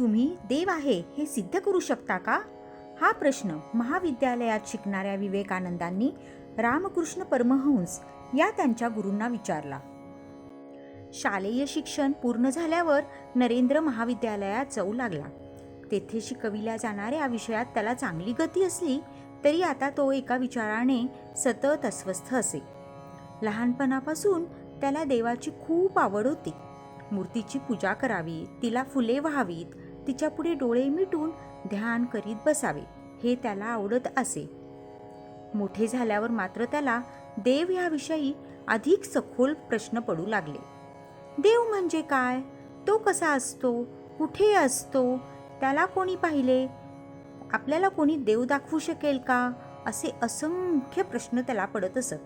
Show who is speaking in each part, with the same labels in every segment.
Speaker 1: तुम्ही देव आहे हे सिद्ध करू शकता का? हा प्रश्न महाविद्यालयात शिकणाऱ्या विवेकानंदांनी रामकृष्ण परमहंस या त्यांच्या गुरूंना विचारला. शालेय शिक्षण पूर्ण झाल्यावर नरेंद्र महाविद्यालयात जाऊ लागला. तेथे शिकविल्या जाणाऱ्या विषयात त्याला चांगली गती असली तरी आता तो एका विचाराने सतत अस्वस्थ असे. लहानपणापासून त्याला देवाची खूप आवड होती. मूर्तीची पूजा करावी तिला फुले व्हावीत तिच्यापुढे डोळे मिटून ध्यान करीत बसावे हे त्याला आवडत असे. मोठे झाल्यावर मात्र त्याला देव ह्याविषयी अधिक सखोल प्रश्न पडू लागले. देव म्हणजे काय? तो कसा असतो? कुठे असतो? त्याला कोणी पाहिले? आपल्याला कोणी देव दाखवू शकेल का? असे असंख्य प्रश्न त्याला पडत असत.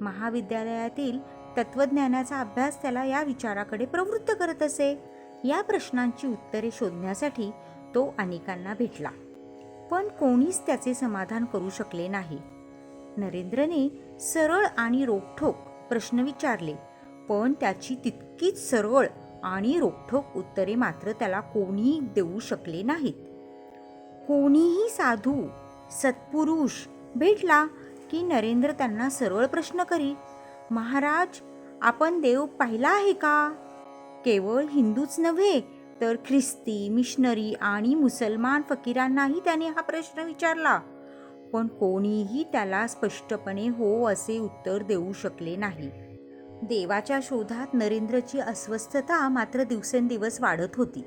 Speaker 1: महाविद्यालयातील तत्वज्ञानाचा अभ्यास त्याला या विचाराकडे प्रवृत्त करत असे. या प्रश्नांची उत्तरे शोधण्यासाठी तो अनेकांना भेटला. पण कोणीच त्याचे समाधान करू शकले नाही. नरेंद्रने सरळ आणि रोखठोक प्रश्न विचारले पण त्याची तितकीच सरळ आणि रोखठोक उत्तरे मात्र त्याला कोणी देऊ शकले नाहीत. कोणीही साधू सत्पुरुष भेटला की नरेंद्र त्यांना सरळ प्रश्न करी महाराज आपण देव पाहिला आहे का? केवळ हिंदूच नव्हे तर ख्रिस्ती मिशनरी आणि मुसलमान फकीरांनाही त्याने हा प्रश्न विचारला. पण कोणीही त्याला स्पष्टपणे हो असे उत्तर देऊ शकले नाही. देवाच्या शोधात नरेंद्रची अस्वस्थता मात्र दिवसेंदिवस वाढत होती.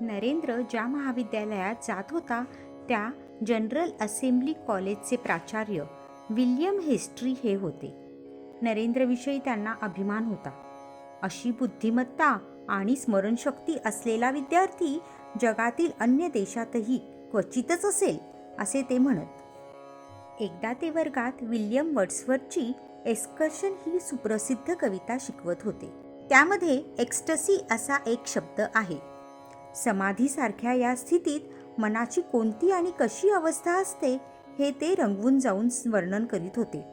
Speaker 1: नरेंद्र ज्या महाविद्यालयात जात होता त्या जनरल असेंब्ली कॉलेजचे प्राचार्य विल्यम हेस्ट्री हे होते. नरेंद्रविषयी त्यांना अभिमान होता. अशी बुद्धिमत्ता आणि स्मरणशक्ती असलेला विद्यार्थी जगातील अन्य देशातही क्वचितच असेल असे ते म्हणत. एकदा ते वर्गात विल्यम वर्ड्सवर्थची एस्कर्शन ही सुप्रसिद्ध कविता शिकवत होते. त्यामध्ये एक्स्टसी असा एक शब्द आहे. समाधीसारख्या या स्थितीत मनाची कोणती आणि कशी अवस्था असते हे ते रंगवून जाऊन वर्णन करीत होते.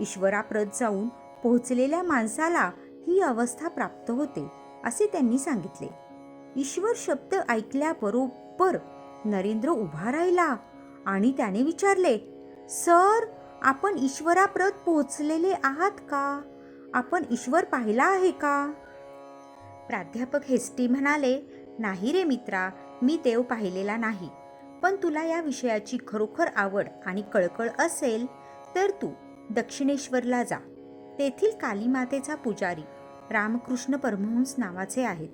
Speaker 1: ईश्वराप्रत जाऊन पोहोचलेल्या माणसाला ही अवस्था प्राप्त होते असे त्यांनी सांगितले. ईश्वर शब्द ऐकल्याबरोबर नरेंद्र उभा राहिला आणि त्याने विचारले सर आपण ईश्वराप्रत पोहोचलेले आहात का? आपण ईश्वर पाहिला आहे का? प्राध्यापक हेस्टी म्हणाले नाही रे मित्रा मी देव पाहिलेला नाही. पण तुला या विषयाची खरोखर आवड आणि कळकळ असेल तर तू दक्षिणेश्वरला जा. तेथील कालीमातेचा पुजारी रामकृष्ण परमहंस नावाचे आहेत.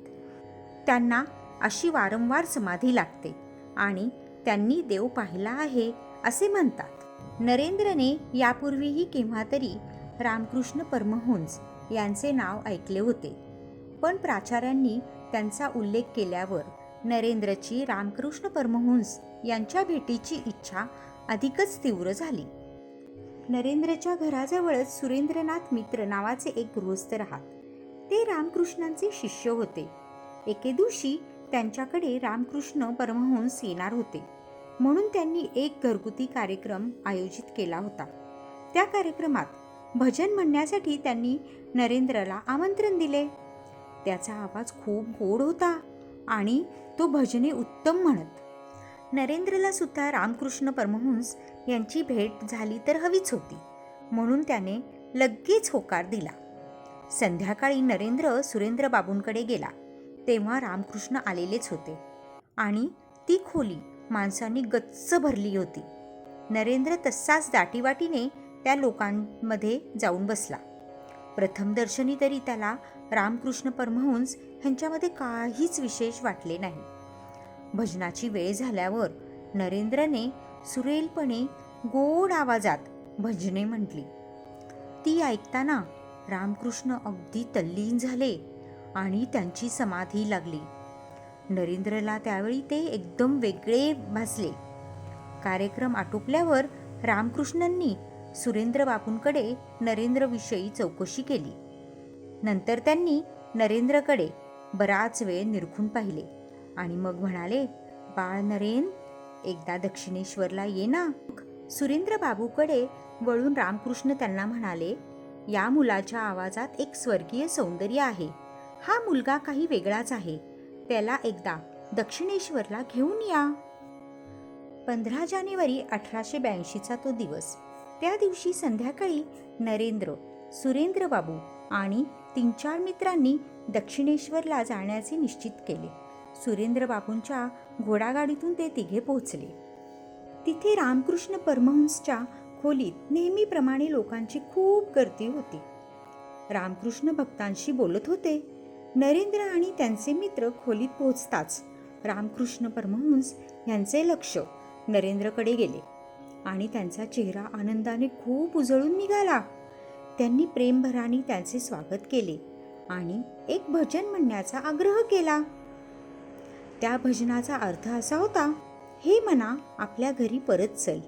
Speaker 1: त्यांना अशी वारंवार समाधी लागते आणि त्यांनी देव पाहिला आहे असे म्हणतात. नरेंद्रने यापूर्वीही केव्हा तरी रामकृष्ण परमहंस यांचे नाव ऐकले होते. पण प्राचार्यांनी त्यांचा उल्लेख केल्यावर नरेंद्रची रामकृष्ण परमहंस यांच्या भेटीची इच्छा अधिकच तीव्र झाली. नरेंद्रच्या घराजवळच सुरेंद्रनाथ मित्र नावाचे एक गृहस्थ राहत. ते रामकृष्णांचे शिष्य होते. एके दिवशी त्यांच्याकडे रामकृष्ण परमहंस येणार होते. म्हणून त्यांनी एक घरगुती कार्यक्रम आयोजित केला होता. त्या कार्यक्रमात भजन म्हणण्यासाठी त्यांनी नरेंद्रला आमंत्रण दिले. त्याचा आवाज खूप गोड होता आणि तो भजने उत्तम म्हणत. नरेंद्रला सुद्धा रामकृष्ण परमहंस यांची भेट झाली तर हवीच होती. म्हणून त्याने लगेच होकार दिला. संध्याकाळी नरेंद्र सुरेंद्र बाबूंकडे गेला. तेव्हा रामकृष्ण आलेलेच होते. आणि ती खोली माणसांनी गच्च भरली होती. नरेंद्र तसाच दाटीवाटीने त्या लोकांमध्ये जाऊन बसला. प्रथम दर्शनी तरी त्याला रामकृष्ण परमहंस ह्यांच्यामध्ये काहीच विशेष वाटले नाही. भजनाची वेळ झाल्यावर नरेंद्रने सुरेलपणे गोड आवाजात भजने म्हटली. ती ऐकताना रामकृष्ण अगदी तल्लीन झाले आणि त्यांची समाधी लागली. नरेंद्रला त्यावेळी ते एकदम वेगळे भासले. कार्यक्रम आटोपल्यावर रामकृष्णांनी सुरेंद्र बापूंकडे नरेंद्रविषयी चौकशी केली. नंतर त्यांनी नरेंद्रकडे बराच वेळ निरखून पाहिले आणि मग म्हणाले बाळ नरेन एकदा दक्षिणेश्वरला ये ना. सुरेंद्र बाबूकडे वळून रामकृष्ण त्यांना म्हणाले या मुलाच्या आवाजात एक स्वर्गीय सौंदर्य आहे. हा मुलगा काही वेगळाच आहे. त्याला एकदा दक्षिणेश्वरला घेऊन या. पंधरा जानेवारी अठराशे ब्याऐंशीचा तो दिवस. त्या दिवशी संध्याकाळी नरेंद्र सुरेंद्र बाबू आणि तीन चार मित्रांनी दक्षिणेश्वरला जाण्याचे निश्चित केले. सुरेंद्र बाबूंच्या घोडागाडीतून ते तिघे पोहोचले. तिथे रामकृष्ण परमहंसच्या खोलीत नेहमीप्रमाणे लोकांची खूप गर्दी होती. रामकृष्ण भक्तांशी बोलत होते. नरेंद्र आणि त्यांचे मित्र खोलीत पोहोचताच रामकृष्ण परमहंस यांचे लक्ष नरेंद्रकडे गेले आणि त्यांचा चेहरा आनंदाने खूप उजळून निघाला. त्यांनी प्रेमभराने त्यांचे स्वागत केले आणि एक भजन म्हणण्याचा आग्रह केला. त्या भजनाचा अर्थ असा होता हे मना आपल्या घरी परत चल.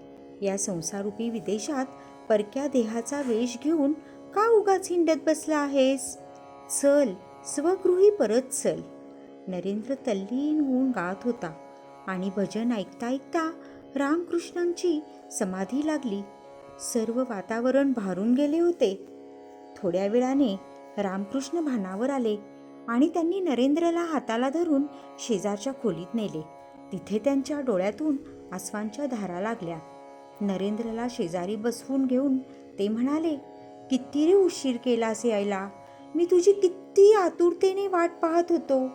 Speaker 1: या संसारूपी विदेशात परक्या देहाचा वेश घेऊन का उगाच हिंडत बसला आहेस? चल स्वगृही परत चल. नरेंद्र तल्लीन होऊन गात होता आणि भजन ऐकता ऐकता रामकृष्णांची समाधी लागली. सर्व वातावरण भारून गेले होते. थोड्या वेळाने रामकृष्ण भानावर आले. आणि त्यांनी नरेंद्रला हाताला धरून शेजारच्या खोलीत नेले. तिथे त्यांच्या डोळ्यातून आसवांच्या धारा लागल्या. नरेंद्रला शेजारी बसवून घेऊन ते म्हणाले किती रे उशीर केलास यायला? मी तुझी किती आतुरतेने वाट पाहत होतो.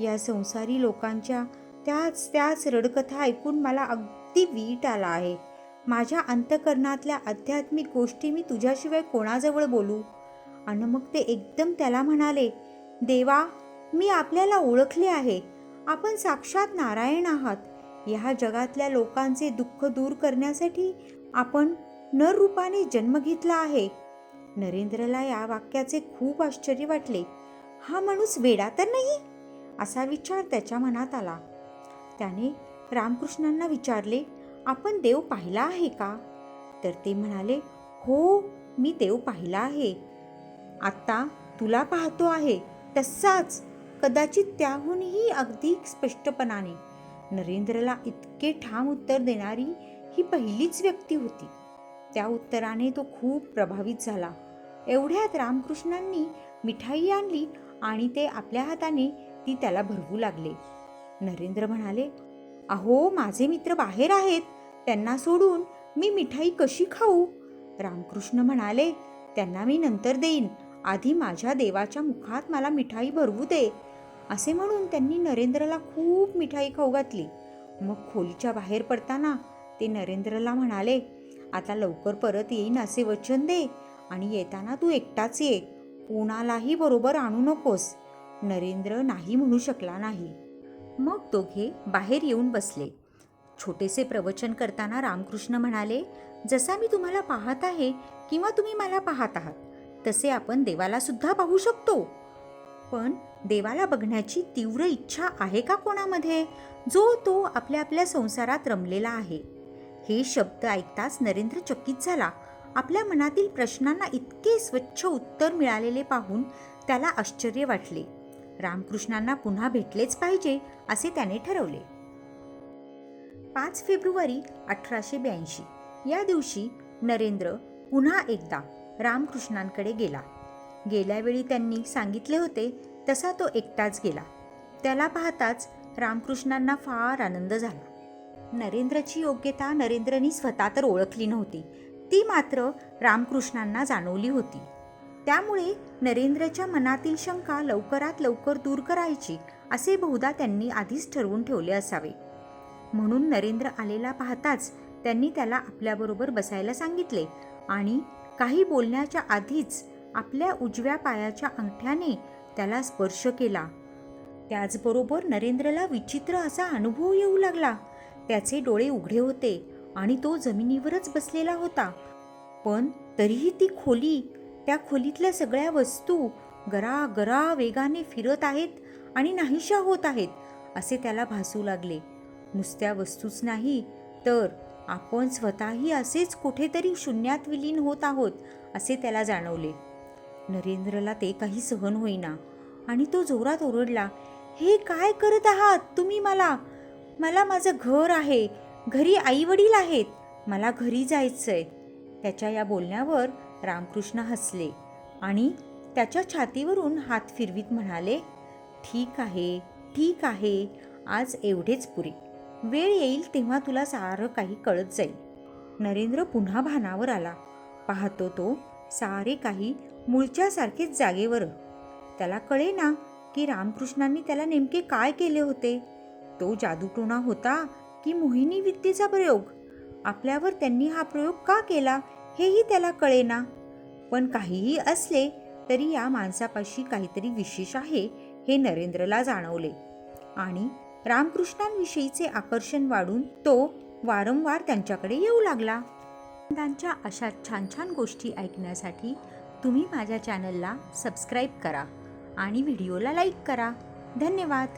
Speaker 1: या संसारी लोकांच्या त्याच त्याच रडकथा ऐकून मला अगदी वीट आला आहे. माझ्या अंतकरणातल्या आध्यात्मिक गोष्टी मी तुझ्याशिवाय कोणाजवळ बोलू? आणि मग ते एकदम त्याला म्हणाले देवा मी आपल्याला ओळखले आहे. आपण साक्षात नारायण आहात. ह्या जगातल्या लोकांचे दुःख दूर करण्यासाठी आपण नर रूपाने जन्म घेतला आहे. नरेंद्रला या वाक्याचे खूप आश्चर्य वाटले. हा माणूस वेडा तर नाही? असा विचार त्याच्या मनात आला. त्याने रामकृष्णांना विचारले आपण देव पाहिला आहे का? तर ते म्हणाले हो मी देव पाहिला आहे. आत्ता तुला पाहतो आहे. तसाच कदाचित त्याहूनही अगदी स्पष्टपणाने नरेंद्रला इतके ठाम उत्तर देणारी ही पहिलीच व्यक्ती होती. त्या उत्तराने तो खूप प्रभावित झाला. एवढ्यात रामकृष्णांनी मिठाई आणली आणि ते आपल्या हाताने ती त्याला भरवू लागले. नरेंद्र म्हणाले अहो माझे मित्र बाहेर आहेत. त्यांना सोडून मी मिठाई कशी खाऊ? रामकृष्ण म्हणाले त्यांना मी नंतर देईन. आधी माझ्या देवाच्या मुखात मला मिठाई भरवू दे असे म्हणून त्यांनी नरेंद्रला खूप मिठाई खाऊ घातली. मग खोलीच्या बाहेर पडताना ते नरेंद्रला म्हणाले आता लवकर परत येईन असे वचन दे आणि येताना तू एकटाच ये कोणालाही बरोबर आणू नकोस. नरेंद्र नाही म्हणू शकला नाही. मग दोघे बाहेर येऊन बसले. छोटेसे प्रवचन करताना रामकृष्ण म्हणाले जसा मी तुम्हाला पाहत आहे किंवा तुम्ही मला पाहत आहात तसे आपण देवाला सुद्धा पाहू शकतो. पण देवाला बघण्याची तीव्र इच्छा आहे का कोणामध्ये? जो तो आपल्या आपल्या संसारात रमलेला आहे. हे शब्द ऐकताच नरेंद्र चकित झाला. आपल्या मनातील प्रश्नांना इतके स्वच्छ उत्तर मिळालेले पाहून त्याला आश्चर्य वाटले. रामकृष्णांना पुन्हा भेटलेच पाहिजे असे त्याने ठरवले. पाच फेब्रुवारी अठराशे ब्याऐंशी या दिवशी नरेंद्र पुन्हा एकदा रामकृष्णांकडे गेला. गेल्यावेळी त्यांनी सांगितले होते तसा तो एकटाच गेला. त्याला पाहताच रामकृष्णांना फार आनंद झाला. नरेंद्रची योग्यता नरेंद्रनी स्वतः तर ओळखली नव्हती. ती मात्र रामकृष्णांना जाणवली होती. त्यामुळे नरेंद्रच्या मनातील शंका लवकरात लवकर दूर करायची असे बहुधा त्यांनी आधीच ठरवून ठेवले असावे. म्हणून नरेंद्र आलेला पाहताच त्यांनी त्याला आपल्याबरोबर बसायला सांगितले आणि काही बोलण्याच्या आधीच आपल्या उजव्या पायाच्या अंगठ्याने त्याला स्पर्श केला. त्याचबरोबर नरेंद्रला विचित्र असा अनुभव येऊ लागला. त्याचे डोळे उघडे होते आणि तो जमिनीवरच बसलेला होता. पण तरीही ती खोली त्या खोलीतल्या सगळ्या वस्तू गरा गरा वेगाने फिरत आहेत आणि नाहीशा होत आहेत असे त्याला भासू लागले. नुसत्या वस्तूच नाही तर आपण स्वतःही असेच कुठेतरी शून्यात विलीन होत आहोत असे त्याला जाणवले. नरेंद्रला ते काही सहन होईना आणि तो जोरात ओरडला हे काय करत आहात तुम्ही मला? मला माझं घर आहे घरी आईवडील आहेत मला घरी जायचंय. त्याच्या या बोलण्यावर रामकृष्ण हसले आणि त्याच्या छातीवरून हात फिरवीत म्हणाले ठीक आहे ठीक आहे आज एवढेच पुरे. वेळ येईल तेव्हा तुला सारं काही कळत जाईल. नरेंद्र पुन्हा भानावर आला. पाहतो तो सारे काही मूळच्यासारखेच जागेवर. त्याला कळे ना की रामकृष्णांनी त्याला नेमके काय केले होते? तो जादूटोणा होता की मोहिनी विद्येचा प्रयोग? आपल्यावर त्यांनी हा प्रयोग का केला हेही त्याला कळेना. पण काहीही असले तरी या माणसापाशी काहीतरी विशेष आहे हे नरेंद्रला जाणवले. आणि रामकृष्णांविषयीचे आकर्षण वाढून तो वारंवार त्यांच्याकडे येऊ लागला. त्यांच्या अशा छान छान गोष्टी ऐकण्यासाठी तुम्ही माझ्या चॅनलला सबस्क्राईब करा आणि व्हिडिओला लाईक करा. धन्यवाद.